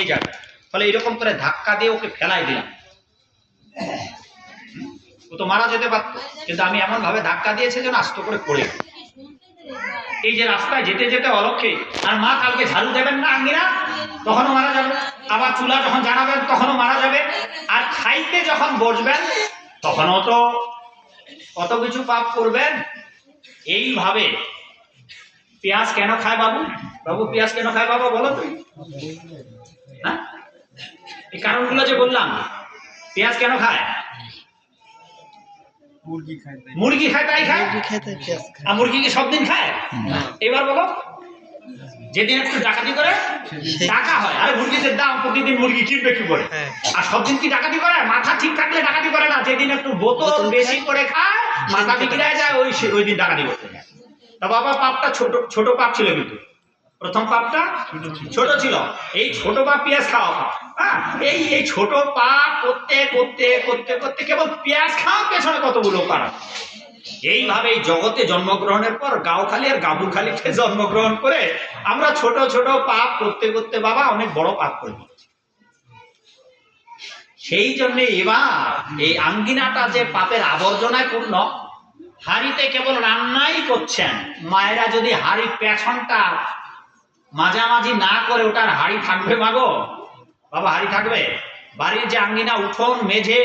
এই জায়গায় ফলে এরকম করে ধাক্কা দিয়ে ওকে ফেলাই দিলাম। ও তো মারা যেতে পারত, কিন্তু আমি এমন ভাবে ধাক্কা দিয়েছে যেন আস্ত করে পড়ে এই যে রাস্তায় যেতে যেতে অলক্ষে, আর মা কালকে ঝাড়ু দেবেন না আঙ্গিনা তখনও মারা যাবে। আবার চুলা যখন জানাবেন তখনও মারা যাবে। আর খাইতে যখন বসবেন, তখনও তো কত কিছু পাপ করবেন। এইভাবে পেঁয়াজ কেন খায় বাবু? বাবু, পেঁয়াজ কেন খায় বাবু বলো তো? হ্যাঁ? এই কারণগুলো যে বললাম পেঁয়াজ কেন খায়? মুরগি খায় তাই। খায় আর মুরগি কি সব দিন খায় এবার বলো যেদিন একটু ডাকাতি করে টাকা হয়। আরে মুরগিদের দাম প্রতিদিন মুরগি কিনবে কি করে? হ্যাঁ। আর সব দিন কি ডাকাতি করে? মাথা ঠিক থাকলে ডাকাতি করে না। যেদিন একটু বোতল বেশি করে খায় মাথা বিগড়ে যায় ওই ওই দিন ডাকাতি করতে যায়। তা বাবা পাপটা ছোট ছোট পাপ ছিল কিন্তু। প্রথম পাপটা ছোট ছিল। এই ছোট পাপ পেঁয়াজ খাওয়া পাপ। হ্যাঁ এই এই ছোট পাপ করতে করতে করতে করতে কেবল পেঁয়াজ খাওয়ার পেছনে কতগুলো কারণ? এইভাবে এই জগতে জন্মগ্রহণের পর গাওখালি আর গাবুখালিতে জন্মগ্রহণ করে আমরা ছোট ছোট পাপ করতে করতে বাবা অনেক বড় পাপ করে। সেই জন্য এবার এই আঙ্গিনাটা যে পাপের আবর্জনায় পূর্ণ, হাড়িতে কেবল রান্নাই করছেন। মায়েরা যদি হাড়ির পেছনটা মাঝামাঝি না করে ওটার হাড়ি থাকবে মাগো। বাবা হাড়ি থাকবে? বাড়ির যে আঙ্গিনা উঠোন মেঝে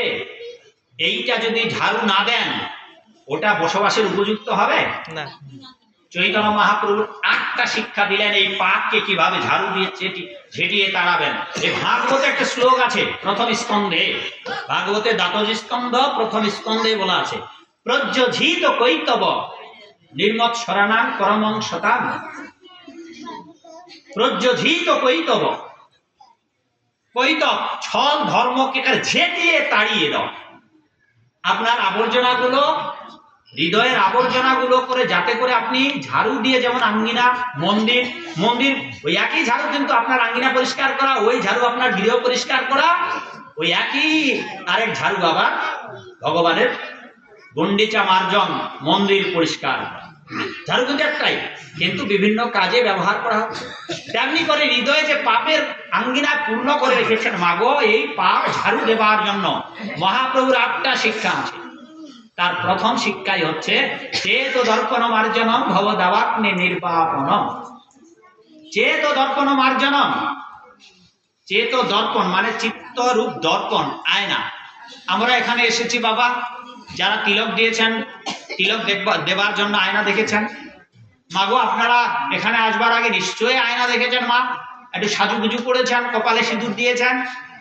এইটা যদি ঝাড়ু না দেন ওটা বসবাসের উপযুক্ত হবে? না। চৈতন্য মহাপ্রভু আটটা শিক্ষা দিলেন এই পাককে কীভাবে ঝাড়ু দিয়ে চেটি ঝেটিয়ে তাড়াবেন। এই ভাগবতে একটা শ্লোক আছে প্রথম স্কন্ধে। ভাগবতে দাতজ স্কন্ধ প্রথম স্কন্ধে বলা আছে প্রজ্জিত কৈতব নির্মৎ সরানাং করমং শতাং প্রজ্জিত কৈতব কৈতব ছল ধর্মকে ঝেটিয়ে তাড়িয়ে দাও আপনার আবর্জনাগুলো, হৃদয়ের আবর্জনাগুলো করে, যাতে করে আপনি ঝাড়ু দিয়ে যেমন আঙ্গিনা, মন্দির মন্দির, ওই একই ঝাড়ু কিন্তু আপনার আঙ্গিনা পরিষ্কার করা, ওই ঝাড়ু আপনার গৃহ পরিষ্কার করা, ওই একই আরেক ঝাড়ু আবার ভগবানের গন্ডিচা মার্জন মন্দির পরিষ্কার করা। ঝাড়ু কিন্তু একটাই, কিন্তু বিভিন্ন কাজে ব্যবহার করা হচ্ছে। তেমনি করে হৃদয়ে যে পাপের আঙ্গিনা পূর্ণ করে রেখেছেন, মাগো, এই পাপ ঝাড়ু দেবার জন্য মহাপ্রভুর আটটা শিক্ষা আছে। তার প্রথম শিক্ষাই হচ্ছে, চেত দর্পণ মার্জনম ভব দাবাগ্নে নির্বাপনম চেত দর্পণ মার্জনম। চেত দর্পণ মানে চিত্তরূপ দর্পণ, আয়না। আমরা এখানে এসেছি বাবা যারা তিলক দিয়েছেন, তিলক দেবার জন্য আয়না দেখেছেন। মাগো, আপনারা এখানে আসবার আগে নিশ্চয়ই আয়না দেখেছেন, মা। একটু সাজুগুজু করেছেন, কপালে সিঁদুর দিয়েছেন।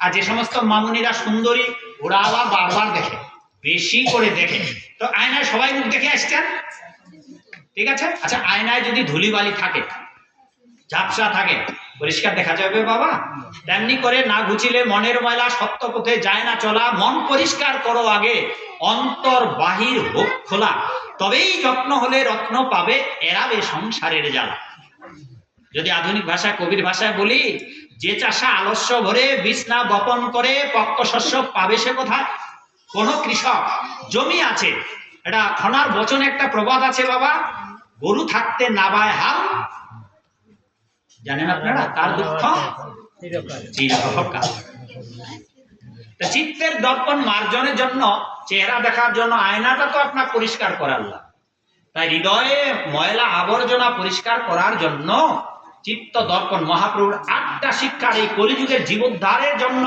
আর যে সমস্ত মামুনিরা সুন্দরী, ওরা আবার বারবার দেখে, বেশি করে দেখে। তো আয়নায় সবাই মুখ দেখে আসছেন? ঠিক আছে? আচ্ছা আয়নায় যদি ধুলিবালি থাকে, ঝাপসা থাকে, পরিষ্কার দেখা যাবে, বাবা? তেমনি করে না ঘুচিলে মনের ময়লা সত্য পথে যায় না চলা, মন পরিষ্কার করো আগে। অন্তর বাহির হোক খোলা তবেই যত্ন হলে রত্ন পাবে এড়াবে সংসারের জ্বালা। যদি আধুনিক ভাষায় কবির ভাষায় বলি যে চাষা আলস্য ভরে বিছনা বপন করে পক্ক শস্য পাবে সে কোথায়? কোন কৃষক জমি আছে এটা খনার বচনে একটা প্রবাদ আছে বাবা গরু থাকতে না বায় হাল। জানেন আপনারা তার দুঃখ? চিরকাল চিত্তের দর্পণ মার্জনের জন্য, চেহারা দেখার জন্য আয়নাটা তো আপনার পরিষ্কার করার না তাই হৃদয়ে ময়লা আবর্জনা পরিষ্কার করার জন্য চিত্ত দর্পণ মহাপ্রভুর আটটা শিক্ষার এই কলিযুগের জীবোদ্ধারের জন্য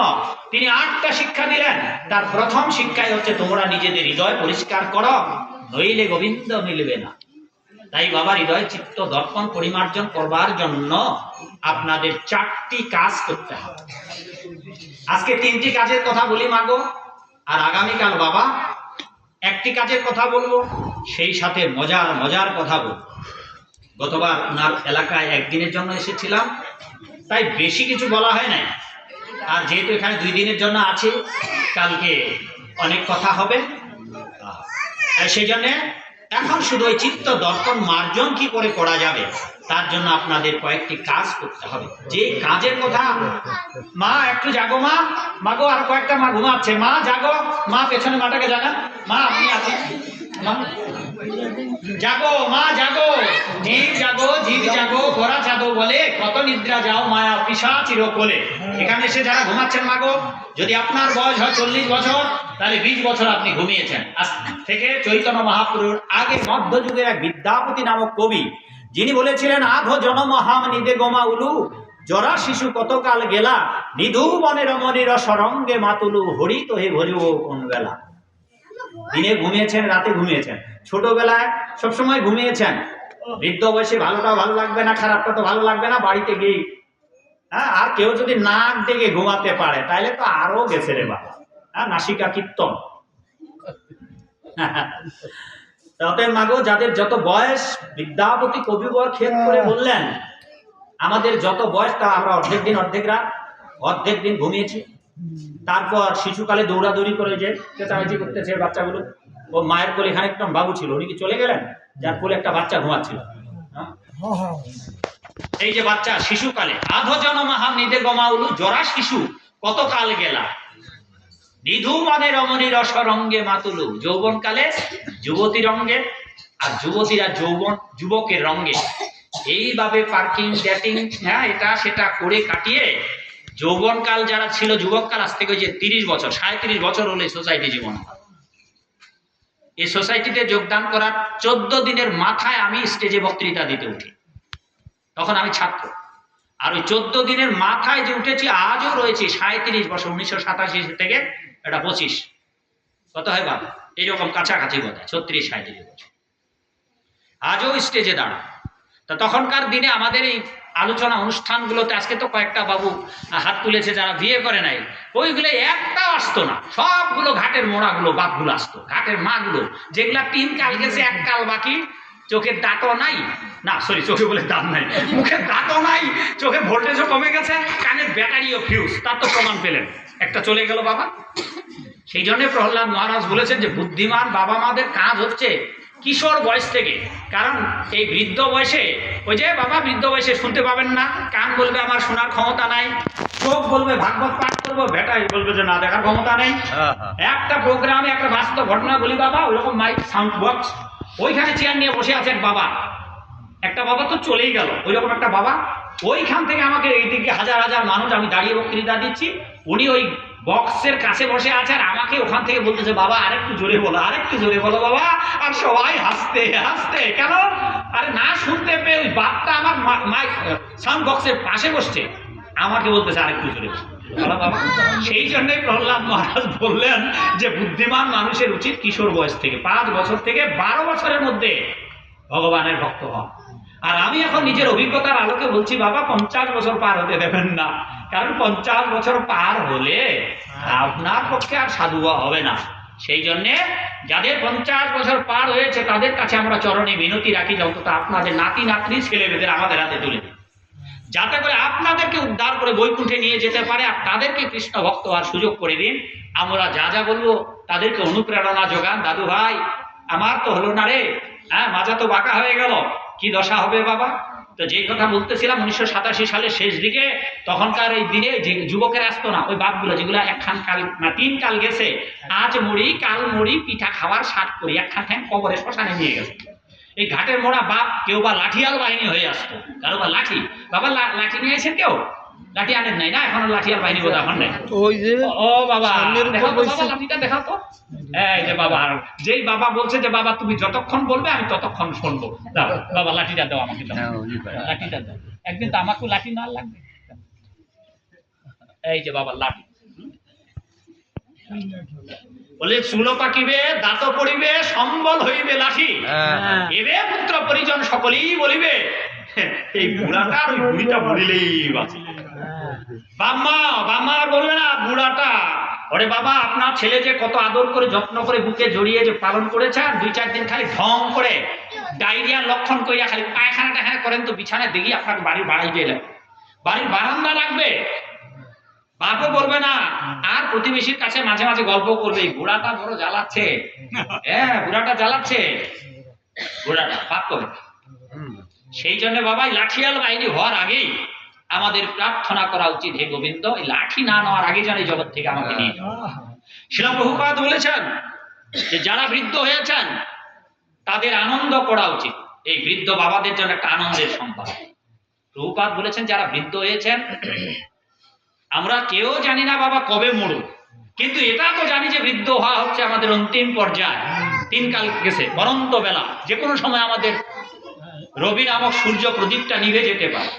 তিনি আটটা শিক্ষা দিলেন। তার প্রথম শিক্ষাই হচ্ছে তোমরা নিজেদের হৃদয় পরিষ্কার করো, নইলে গোবিন্দ মিলবে না। তাই বাবা, হৃদয় চিত্ত দর্পণ পরিমার্জন করবার জন্য আপনাদের চারটি কাজ করতে হবে। আজকে তিনটি কাজের কথা বলি মাগো আর আগামীকাল বাবা একটি কাজের কথা বলব, সেই সাথে মজার মজার কথা বলব। গতবার ওনার এলাকায় একদিনের জন্য এসেছিলাম, তাই বেশি কিছু বলা হয় নাই। আর যেহেতু এখানে দুই দিনের জন্য আছে, কালকে অনেক কথা হবে। সেই জন্যে এখন শুধু ওই চিত্ত দর্পণ মার্জন কি করে করা যাবে? তার জন্য আপনাদের কয়েকটি কাজ করতে হবে। যে কাজের কথা, মা, একটু জাগো মা। মাগো, আর কয়েকটা মা ঘুমাচ্ছে। মা, জাগো। মা, পেছনে মাটাকে জাগান। মা, আপনি আছেন? জাগো, মা, জাগো। জীব জাগো জীব জাগো গোরা জাগো বলে কত নিদ্রা যাও মায়া পিসা চিরকোলে। এখানে এসে যারা ঘুমাচ্ছেন মাগো, যদি আপনার বয়স হয় চল্লিশ বছর, তাহলে বিশ বছর আপনি ঘুমিয়েছেন। থেকে চৈতন্য মহাপুরুর আগে মধ্যযুগের এক বিদ্যাপতি নামক কবি যিনি বলেছিলেন, আধো জনমহাম নিদে গোমা উলু, জরা শিশু কতকাল গেলা, নিধু বনে রমণীর সরঙ্গে মাতুলু হরি তো হে ভরিব কোন বেলা দিনে ঘুমিয়েছেন, রাতে ঘুমিয়েছেন। ছোটবেলায় সবসময় ঘুমিয়েছেন। বৃদ্ধ বয়সে ভালোটা ভালো লাগবে না, খারাপটা তো ভালো লাগবে না, বাড়িতে গিয়ে। হ্যাঁ আর কেউ যদি নাক ডেকে ঘুমাতে পারে তাহলে তো আরও গেছে রে বাবা। হ্যাঁ নাসিকা কীর্তন। তাতে মাগো যাদের যত বয়স বিদ্যাপতি কবিবর ক্ষেত করে বললেন আমাদের যত বয়স তা আমরা অর্ধেক দিন অর্ধেক রাত অর্ধেক দিন ঘুমিয়েছি। তারপর শিশুকালে দৌড়াদৌড়ি করে যে চেঁচামেচি করতেছে বাচ্চাগুলো ও মায়ের কোলে এখানে একটা বাবু ছিল উনি কি চলে গেলেন? যার কোলে একটা বাচ্চা ঘুমাচ্ছিল। হ্যাঁ? এই যে বাচ্চা শিশুকালে আধো জনমাহাম নিদে গমাউলু জরা শিশু কত কাল গেলা? নিধু মানে রমণীর রসরঙ্গে মাতুলু। যৌবনকালে যুবতী রঙ্গে, আর যুবতীরা যৌবন, যুবকের রঙ্গে। এইভাবে পার্কিং ডেটিং হ্যাঁ এটা সেটা করে কাটিয়ে যৌবনকাল যারা ছিল, যুবককাল আজ থেকে যে তিরিশ বছর সাঁত্রিশ বছর হলে সোসাইটি জীবন। এই সোসাইটিতে যোগদান করার চোদ্দ দিনের মাথায় আমি স্টেজে বক্তৃতা দিতে উঠি। তখন আমি ছাত্র। আর ওই চোদ্দ দিনের মাথায় যে উঠেছি, আজও রয়েছে সাঁত্রিশ বছর, উনিশশো সাতাশি থেকে এটা পঁচিশ। কত হয় বাবা এইরকম কাছাকাছি বোধ হয়, ছত্রিশ সাঁত্রিশ বছর। আজও স্টেজে দাঁড়া তা তখনকার দিনে আমাদের এই আলোচনা অনুষ্ঠানগুলোতে আজকে তো কয়েকটা বাবু হাত তুলেছে যারা বিয়ে করে নাই, ওইগুলো একটা আসতো না। সবগুলো ঘাটের মোড়াগুলো বাপগুলো আসতো, ঘাটের মাগুলো, যেগুলা তিন কাল গেছে, এক কাল বাকি চোখের দাঁতও নাই। না সরি চোখে বলে দাঁত নাই। মুখের দাঁতও নাই চোখে ভোল্টেজও কমে গেছে কানের ব্যাটারিও ফিউজ তার তো প্রমাণ পেলেন। একটা চলে গেল বাবা। সেই জন্য প্রহ্লাদ মহারাজ বলেছেন যে বুদ্ধিমান বাবা মাদের কাজ হচ্ছে কিশোর বয়স থেকে কারণ এই বৃদ্ধ বয়সে ওই যে বাবা বৃদ্ধ বয়সে শুনতে পাবেন না কান বলবে আমার শোনার ক্ষমতা নাই চোখ বলবে ভাগবত পাঠ করব বেটাই বলবে যে না দেখার ক্ষমতা নেই। একটা প্রোগ্রামে একটা বাস্তব ঘটনা বলি বাবা ওইরকম মাইক সাউন্ড বক্স ওইখানে চেয়ার নিয়ে বসে আছেন বাবা। একটা বাবা তো চলেই গেল, ওইরকম একটা বাবা। ওইখান থেকে আমাকে এইদিকে হাজার হাজার মানুষ আমি দাঁড়িয়ে বক্তৃতা দিচ্ছি। উনি ওই বক্সের কাছে বসে আছে আর আমাকে ওখান থেকে বলতেছে, বাবা, আরেকটু জোরে বলো, আরেকটু জোরে বলো বাবা। আর সবাই হাসতে হাসতে, কেন? আরে না শুনতে পেয়ে ওই বাপটা আমার সাউন্ড বক্সের পাশে বসছে। আমাকে বলতেছে আরেকটু জোরে সেই জন্যই প্রহ্লাদ মহারাজ বললেন যে বুদ্ধিমান মানুষের উচিত কিশোর বয়স থেকে, পাঁচ বছর থেকে বারো বছরের মধ্যে ভগবানের ভক্ত হন। আর আমি এখন নিজের অভিজ্ঞতার আলোকে বলছি, বাবা, পঞ্চাশ বছর পার হতে দেবেন না। কারণ পঞ্চাশ বছর পার হলে আপনার পক্ষে আর সাধু হবে না। সেই জন্যে যাদের পঞ্চাশ বছর পার হয়েছে, তাদের কাছে আমরা চরণে মিনতি রাখি যত আপনাদের নাতি নাতনি ছেলে মেয়েদের আমাদের হাতে তুলে দিন যাতে করে আপনাদেরকে উদ্ধার করে বৈকুণ্ঠে নিয়ে যেতে পারে আর তাদেরকে কৃষ্ণ ভক্ত হওয়ার সুযোগ করে দিন। আমরা যা যা বলব তাদেরকে অনুপ্রেরণা যোগান। দাদু ভাই, আমার তো হলো না রে। হ্যাঁ মাজা তো বাঁকা হয়ে গেল। কি দশা হবে বাবা? তো যেই কথা বলতেছিলাম উনিশশো সাতাশি সালের শেষ দিকে, তখনকার এই দিনে যে যুবকেরা আসতো না, ওই বাপগুলো যেগুলো একখান কাল না, তিন কাল গেছে, আজ মুড়ি, কাল মুড়ি, পিঠা খাওয়ার সাত করি, একখান ঠ্যাং কবরে শ্মশানে নিয়ে গেছে। এই ঘাটের মোড়া বাপ কেউ বা লাঠিয়াল বাহিনী হয়ে আসতো, কারও বা লাঠি। বাবা লাঠি নিয়ে এসেছেন কেউ? লাঠি আনেন নাই না? এখনও লাঠিয়াল বাহিনী বোধ এখন নাই? ওই যে ও বাবা লাঠিটা দেখাও তো। এই যে বাবা আর যেই বাবা বলছে যে বাবা তুমি যতক্ষণ বলবে আমি ততক্ষণ শুনব। দাও বাবা লাঠিটা দাও আমাকে দাও। লাঠিটা দাও। একদিন তো আমাকেও লাঠি না লাগবে। এই যে বাবা লাঠি। বলে চুল পাকিবে দাঁত পড়িবে সম্বল হইবে লাঠি। হ্যাঁ। এবে পুত্র পরিজন সকলেই বলিবে এই বুড়াটা আর বুড়িটা বলিলেই বাম্মা বাম্মা আর বলবে না, বুড়াটা। ওরে বাবা, আপনার ছেলে যে কত আদর করে, যত্ন করে বুকে জড়িয়ে যে পালন করেছে দুই চার দিন খালি ঢং করে ডায়রিয়ার লক্ষণ করিয়া খালি পায়খানা টাখানা করেন তো বিছানায় দেখি আপনার বাড়ির বাড়াই গেলে। বাড়ির বারান্দা লাগবে বাপও বলবে না, আর প্রতিবেশীর কাছে মাঝে মাঝে গল্প করবে বুড়াটা বড় জ্বালাচ্ছে। হ্যাঁ বুড়াটা জ্বালাচ্ছে। বুড়াটা, বাপ করবে। সেই জন্য বাবা লাঠিয়াল বাহিনী হওয়ার আগেই আমাদের প্রার্থনা করা উচিত হে গোবিন্দ এই লাঠি না নেওয়ার আগে যেন জগৎ থেকে আমাকে নিয়ে শিলা প্রভুপাদ বলেছেন যে যারা বৃদ্ধ হয়েছেন তাদের আনন্দ করা উচিত। এই বৃদ্ধ বাবাদের জন্য একটা আনন্দের সংবাদ প্রভুপাত বলেছেন যারা বৃদ্ধ হয়েছেন আমরা কেউ জানি না বাবা কবে মরু কিন্তু এটা তো জানি যে বৃদ্ধ হওয়া হচ্ছে আমাদের অন্তিম পর্যায়ে তিন কাল গেছে বরন্ত বেলা যে কোনো সময় আমাদের রবি নামক সূর্য প্রদীপটা নিভে যেতে পারে।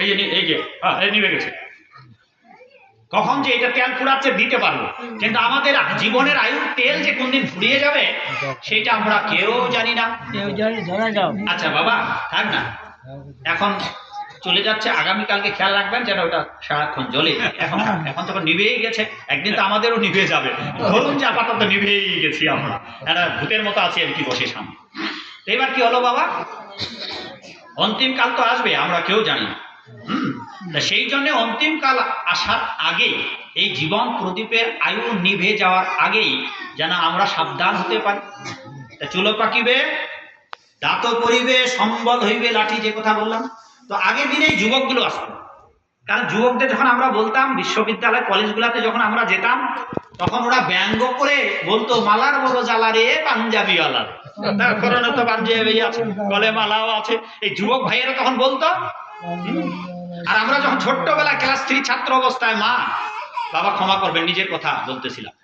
এই যে এই যে হ্যাঁ, এই নিভে গেছে। কখন যে এটা তেল ফুরাচ্ছে দিতে পারব। কিন্তু আমাদের জীবনের আয়ুর তেল যে কোনদিন ফুরিয়ে যাবে সেটা আমরা কেউ জানি না। আচ্ছা বাবা থাক না। এখন চলে যাচ্ছে আগামীকালকে খেয়াল রাখবেন যেন ওটা সারাক্ষণ জ্বলে। এখন এখন তখন নিভেই গেছে একদিন তো আমাদেরও নিভে যাবে। ধরুন যে আপাতত নিভেই গেছি আমরা। একটা ভূতের মতো আছি আর কি বসে সামনে। এবার কি হলো বাবা? অন্তিম কাল তো আসবে, আমরা কেউ জানি না। সেই জন্য অন্তিম কাল আসার আগেই, এই জীবন প্রদীপের আয়ু নিভে যাওয়ার আগেই যেন আমরা সাবধান হতে পারি। চুলো পাকিবে, দাঁত করিবে সম্বল হইবে, লাঠি যে কথা বললাম। তো আগের দিনে এই যুবকগুলো আসতো। কারণ যুবকদের যখন আমরা বলতাম, বিশ্ববিদ্যালয় কলেজগুলোতে যখন আমরা যেতাম তখন ওরা ব্যঙ্গ করে বলতো, মালার বড় জ্বালা রে পাঞ্জাবি আছে মালাও আছে। এই যুবক ভাইয়েরা তখন বলতো আর আমরা যখন ছোট্টবেলা ক্লাস থ্রি ছাত্র অবস্থায়, মা, বাবা ক্ষমা করবেন, নিজের কথা বলতেছিলাম।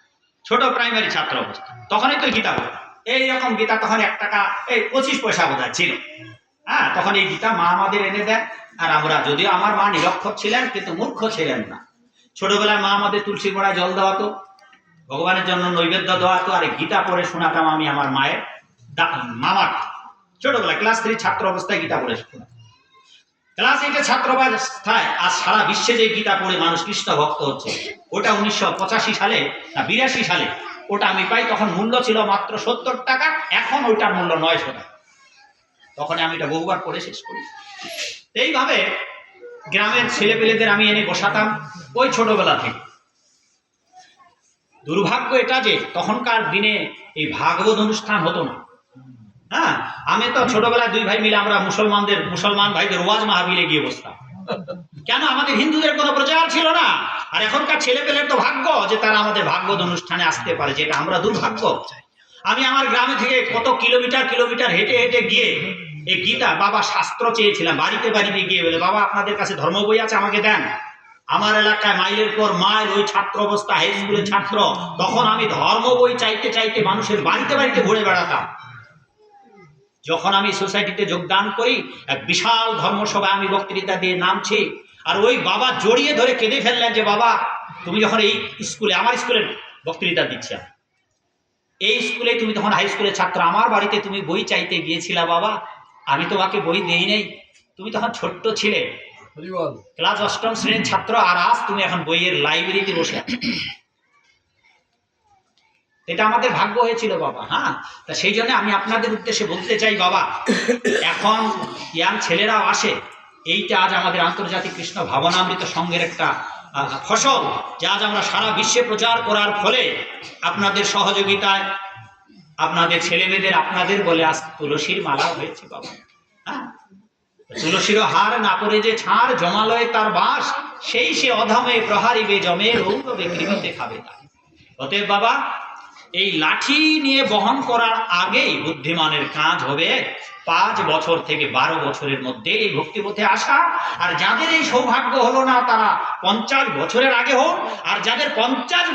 ছোট প্রাইমারি ছাত্র অবস্থা। তখনই তো গীতা পড়তাম এইরকম গীতা তখন এক টাকা, এই পঁচিশ পয়সা বোধ ছিল। হ্যাঁ তখন এই গীতা মা আমাদের এনে দেন, আর আমরা যদিও আমার মা নিরক্ষর ছিলেন, কিন্তু মূর্খ ছিলেন না। ছোটবেলায় মা আমাদের তুলসী গোড়ায় জল দেওয়াতো ভগবানের জন্য নৈবেদ্য দেওয়াতো আর এই গীতা পড়ে শোনাতাম আমি আমার মায়ের মামার। ছোটবেলায় ক্লাস থ্রি ছাত্র অবস্থায় গীতা পড়ে শোনাতাম। ক্লাস এইটে ছাত্র অবস্থায় আর সারা বিশ্বে যে গীতা পড়ে মানুষ কৃষ্ণ ভক্ত হচ্ছে, ওটা উনিশশো পঁচাশি সালে না বিরাশি সালে ওটা আমি পাই, তখন মূল্য ছিল মাত্র সত্তর টাকা, এখন ওইটার মূল্য নয়শো টাকা তখন আমি এটা বহুবার পড়ে শেষ করি। এইভাবে গ্রামের ছেলেপেলেদের আমি এনে বসাতাম ওই ছোটবেলা থেকে। দুর্ভাগ্য এটা যে তখনকার দিনে এই ভাগবত অনুষ্ঠান হতো না। হ্যাঁ আমি তো ছোটবেলায় দুই ভাই মিলে আমরা মুসলমানদের, মুসলমান ভাইদের ওয়াজ মাহাবিলে গিয়ে বসতাম। কেন? আমাদের হিন্দুদের কোনো প্রচার ছিল না। আর এখনকার ছেলে পেলের তো ভাগ্য যে তারা আমাদের ভাগবত অনুষ্ঠানে আসতে পারে যেটা আমরা দুর্ভাগ্য। আমি আমার গ্রামে থেকে কত কিলোমিটার কিলোমিটার হেঁটে হেঁটে গিয়ে এই গীতা বাবা শাস্ত্র চেয়েছিলাম, বাড়িতে বাড়িতে গিয়ে বলে, বাবা, আপনাদের কাছে ধর্ম বই আছে, আমাকে দেন। আমার এলাকায় মাইলের পর মাইল ওই ছাত্র অবস্থা, হাই স্কুলের ছাত্র। তখন আমি ধর্ম বই চাইতে চাইতে মানুষের বাড়িতে বাড়িতে ঘুরে বেড়াতাম। যখন আমি সোসাইটিতে যোগদান করি, এক বিশাল ধর্মসভায় আমি বক্তৃতা দিয়ে নামছি। আর ওই বাবা জড়িয়ে ধরে কেঁদে ফেললেন যে, বাবা, তুমি যখন এই স্কুলে, আমার স্কুলের বক্তৃতা দিচ্ছি। এই স্কুলে তুমি তখন হাই স্কুলের ছাত্র, আমার বাড়িতে তুমি বই চাইতে গিয়েছিলা বাবা। আমি তোমাকে বই দেই নেই। তুমি তখন ছোট্ট ছিলে। ক্লাস অষ্টম শ্রেণির ছাত্র আর আজ তুমি এখন বইয়ের লাইব্রেরিতে বসে। এটা আমাদের ভাগ্য হয়েছিল বাবা হ্যাঁ? তা সেই জন্য আমি আপনাদের উদ্দেশ্যে বলতে চাই, বাবা, এখন ইয়াং ছেলেরাও আসে, এইটা আজ আমাদের আন্তর্জাতিক কৃষ্ণ ভাবনামৃত সংঘের একটা ফসল, যা আজ আমরা সারা বিশ্বে প্রচার করার ফলে আপনাদের সহযোগিতায়, আপনাদের ছেলেমেয়েদের আপনাদের বলে আজ তুলসীর মালা হয়েছে, বাবা। তুলসীর হার না করে যে ছাড়, জমালয় তার বাস, সেই সে অধমে প্রহারিবে জমে, রৌরবে কৃমিতে খাবে তাই। অতএব বাবা, এই লাঠি নিয়ে বহন করার আগেই বুদ্ধিমানের কাজ হবে। পাঁচ বছর থেকে বারো বছরের মধ্যে এই ভক্তিপথে আসা। আর যাদের এই সৌভাগ্য হলো না, তারা পঞ্চাশ বছরের আগে হোক, আর যাদের পঞ্চাশ